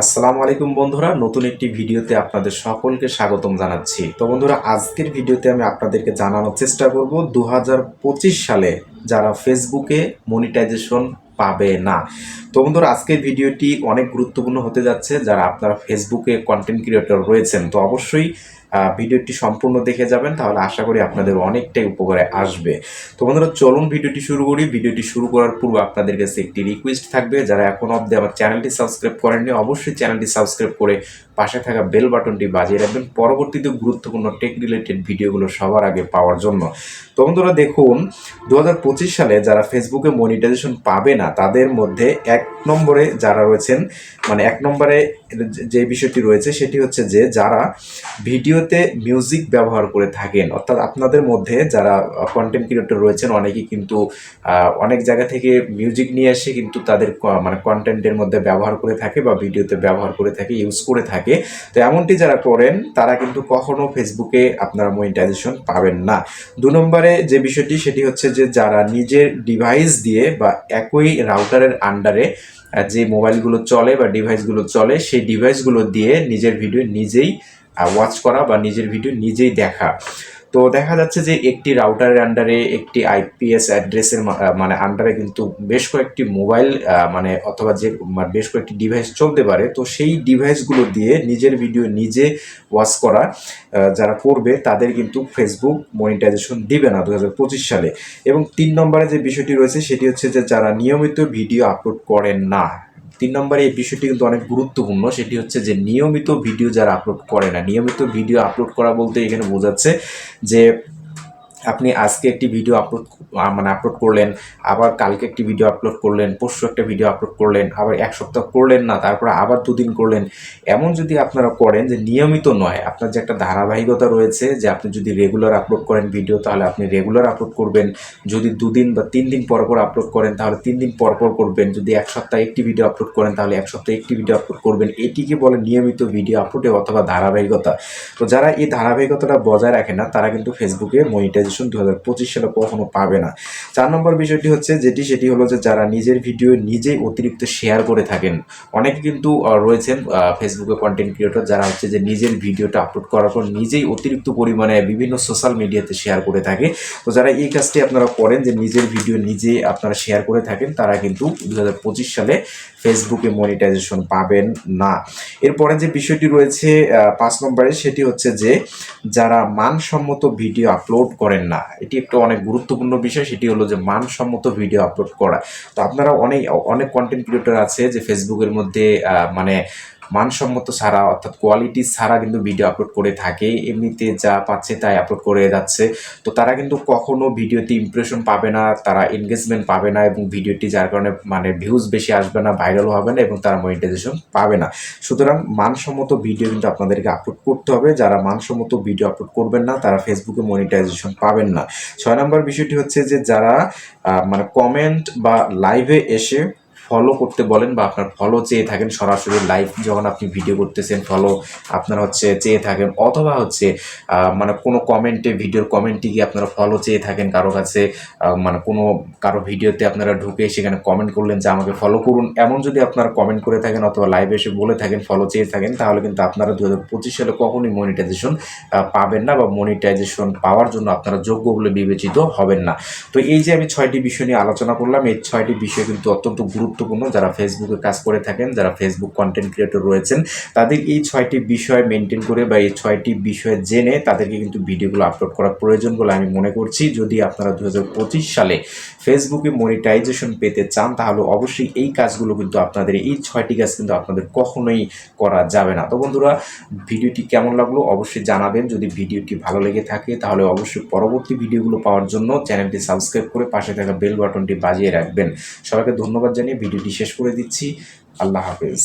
আসসালামু আলাইকুম বন্ধুরা, নতুন একটি ভিডিওতে আপনাদের সকলকে স্বাগতম জানাচ্ছি। তো বন্ধুরা, আজকের ভিডিওতে আমি আপনাদেরকে জানানোর চেষ্টা করব দু হাজার পঁচিশ সালে যারা ফেসবুকে মনিটাইজেশন পাবে না। তো বন্ধুরা আজকের ভিডিওটি অনেক গুরুত্বপূর্ণ হতে যাচ্ছে, যারা আপনারা ফেসবুকে কন্টেন্ট ক্রিয়েটর রয়েছেন, তো অবশ্যই ভিডিওটি সম্পূর্ণ দেখে যাবেন, তাহলে আশা করি আপনাদের অনেকটাই উপকারে আসবে। তো বন্ধুরা, চলুন ভিডিওটি শুরু করি। ভিডিওটি শুরু করার পূর্বে আপনাদের কাছে একটি রিকোয়েস্ট থাকবে, যারা এখন অবধি আমার চ্যানেলটি সাবস্ক্রাইব করেননি, অবশ্যই চ্যানেলটি সাবস্ক্রাইব করে পাশে থাকা বেল বাটনটি বাজিয়ে রাখবেন, পরবর্তীতে গুরুত্বপূর্ণ টেক রিলেটেড ভিডিওগুলো সবার আগে পাওয়ার জন্য। তো বন্ধুরা, দেখুন দু হাজার পঁচিশ সালে যারা ফেসবুকে মনিটাইজেশন পাবে না, তাদের মধ্যে এক নম্বরে যারা রয়েছেন মানে এক নম্বরে যে বিষয়টি রয়েছে সেটি হচ্ছে যে যারা ভিডিওতে মিউজিক ব্যবহার করে থাকেন, অর্থাৎ আপনাদের মধ্যে যারা কন্টেন্ট ক্রিয়েটর রয়েছেন, অনেকেই কিন্তু অনেক জায়গা থেকে মিউজিক নিয়ে এসে কিন্তু তাদের মানে কন্টেন্টের মধ্যে ব্যবহার করে থাকে বা ভিডিওতে ব্যবহার করে থাকে ইউজ করে থাকে। তো এমনটি যারা করেন, তারা কিন্তু কখনো ফেসবুকে আপনারা মনিটাইজেশন পাবেন না। দু নম্বরে যে বিষয়টি, সেটি হচ্ছে যে যারা নিজের ডিভাইস দিয়ে বা একই রাউটারের আন্ডারে যে মোবাইলগুলো চলে বা ডিভাইসগুলো চলে, সেই ডিভাইসগুলো দিয়ে নিজের ভিডিও নিজেই ওয়াচ করা বা নিজের ভিডিও নিজেই দেখা। তো দেখা যাচ্ছে যে একটি রাউটারের আন্ডারে একটি আইপিএস অ্যাড্রেসের মানে আন্ডারে কিন্তু বেশ কয়েকটি মোবাইল মানে অথবা যে বেশ কয়েকটি ডিভাইস চলতে পারে। তো সেই ডিভাইসগুলো দিয়ে নিজের ভিডিও নিজে ওয়াচ করা যারা করবে তাদের কিন্তু ফেসবুক মনিটাইজেশন দিবে না দু হাজার পঁচিশ সালে। এবং তিন নম্বরে যে বিষয়টি রয়েছে সেটি হচ্ছে যে যারা নিয়মিত ভিডিও আপলোড করেন না তিন নম্বরে এই বিষয়টি কিন্তু অনেক গুরুত্বপূর্ণ, সেটি হচ্ছে যে নিয়মিত ভিডিও যারা আপলোড করে না, নিয়মিত ভিডিও আপলোড করা বলতে এখানে বোঝাচ্ছে যে আপনি আজকে একটি ভিডিও আপলোড মানে আপলোড করলেন, আবার কালকে একটি ভিডিও আপলোড করলেন, পরশু একটা ভিডিও আপলোড করলেন, আবার এক সপ্তাহ করলেন না, তারপরে আবার দুদিন করলেন। এমন যদি আপনারা করেন যে নিয়মিত নয়, আপনার যে একটা ধারাবাহিকতা রয়েছে যে আপনি যদি রেগুলার আপলোড করেন ভিডিও তাহলে আপনি রেগুলার আপলোড করবেন। যদি দুদিন বা তিন দিন পর পর আপলোড করেন, তাহলে তিন দিন পর পর করবেন। যদি এক সপ্তাহে একটি ভিডিও আপলোড করেন, তাহলে এক সপ্তাহে একটি ভিডিও আপলোড করবেন। এটিকে বলে নিয়মিত ভিডিও আপলোডে অথবা ধারাবাহিকতা। তো যারা এই ধারাবাহিকতাটা বজায় রাখে না, তারা কিন্তু ফেসবুকে মনিটাইজেশন দু হাজার পঁচিশ সালে কখনো পাবে না। চার নম্বর বিষয়টি হচ্ছে, যেটি সেটি হলো যে যারা নিজের ভিডিও নিজেই অতিরিক্ত শেয়ার করে থাকেন, অনেকে কিন্তু রয়েছেন ফেসবুকে কন্টেন্ট ক্রিয়েটর যারা হচ্ছে যে নিজের ভিডিওটা আপলোড করার পর নিজেই অতিরিক্ত পরিমাণে বিভিন্ন সোশ্যাল মিডিয়াতে শেয়ার করে থাকে। তো যারা এই কাজটি আপনারা করেন যে নিজের ভিডিও নিজে আপনারা শেয়ার করে থাকেন, তারা কিন্তু দু হাজার পঁচিশ সালে ফেসবুকে মনিটাইজেশন পাবেন না। এরপরে যে বিষয়টি রয়েছে পাঁচ নম্বরে সেটি হচ্ছে যে যারা মানসম্মত ভিডিও আপলোড করেন না। এটি একটা অনেক গুরুত্বপূর্ণ বিষয়, সেটি হলো যে মানসম্মত ভিডিও আপলোড করা। তো আপনারা অনেক অনেক কন্টেন্ট ক্রিয়েটর আছে যে ফেসবুকের মধ্যে মানে মানসম্মত ছাড়া, অর্থাৎ কোয়ালিটি ছাড়া কিন্তু ভিডিও আপলোড করে থাকে। এমনিতে যা পাচ্ছে তাই আপলোড করে যাচ্ছে। তো তারা কিন্তু কখনো ভিডিওতে ইমপ্রেশন পাবে না, তারা এনগেজমেন্ট পাবে না এবং ভিডিওটি যার কারণে মানে ভিউজ বেশি আসবে না ভাইরাল হবে না এবং তারা মনিটাইজেশন পাবে না। সুতরাং মানসম্মত ভিডিও কিন্তু আপনাদেরকে আপলোড করতে হবে। যারা মানসম্মত ভিডিও আপলোড করবেন না, তারা ফেসবুকে মনিটাইজেশন পাবেন না। ছয় নম্বর বিষয়টি হচ্ছে যে যারা মানে কমেন্ট বা লাইভে এসে ফলো করতে বলেন বা আপনার ফলো চেয়ে থাকেন সরাসরি লাইভ যখন আপনি ভিডিও করতেছেন ফলো আপনার হচ্ছে চেয়ে থাকেন অথবা হচ্ছে মানে কোনো কমেন্টে ভিডিওর কমেন্টে গিয়ে আপনারা ফলো চেয়ে থাকেন কারও কাছে মানে কোনো, কারও ভিডিওতে আপনারা ঢুকে সেখানে কমেন্ট করলেন যে আমাকে ফলো করুন। এমন যদি আপনারা কমেন্ট করে থাকেন অথবা লাইভে এসে বলে থাকেন ফলো চেয়ে থাকেন, তাহলে কিন্তু আপনারা দু হাজার পঁচিশ সালে কখনোই মনিটাইজেশন পাবেন না বা মনিটাইজেশন পাওয়ার জন্য আপনারা যোগ্য বলে বিবেচিত হবেন না। তো এই যে আমি ছয়টি বিষয় নিয়ে আলোচনা করলাম, এই ছয়টি বিষয় কিন্তু অত্যন্ত গুরুত্বপূর্ণ যারা ফেসবুকে কাজ করে থাকেন, যারা ফেসবুক কন্টেন্ট ক্রিয়েটর রয়েছেন, তাদের এই ছয়টি বিষয় মেনটেন করে বা এই ছয়টি বিষয় জেনে তাদেরকে কিন্তু ভিডিওগুলো আপলোড করা প্রয়োজন বলে আমি মনে করছি। যদি আপনারা দু হাজার পঁচিশ সালে ফেসবুকে মনিটাইজেশন পেতে চান, তাহলে অবশ্যই এই কাজগুলো কিন্তু আপনাদের, এই ছয়টি কাজ কিন্তু আপনাদের কখনোই করা যাবে না। তো বন্ধুরা, ভিডিওটি কেমন লাগল অবশ্যই জানাবেন। যদি ভিডিওটি ভালো লেগে থাকে, তাহলে অবশ্যই পরবর্তী ভিডিওগুলো পাওয়ার জন্য চ্যানেলটি সাবস্ক্রাইব করে পাশে থাকা বেল বাটনটি বাজিয়ে রাখবেন। সবাইকে ধন্যবাদ জানিয়ে ভিডিওটি শেষ করে দিচ্ছি। আল্লাহ হাফেজ।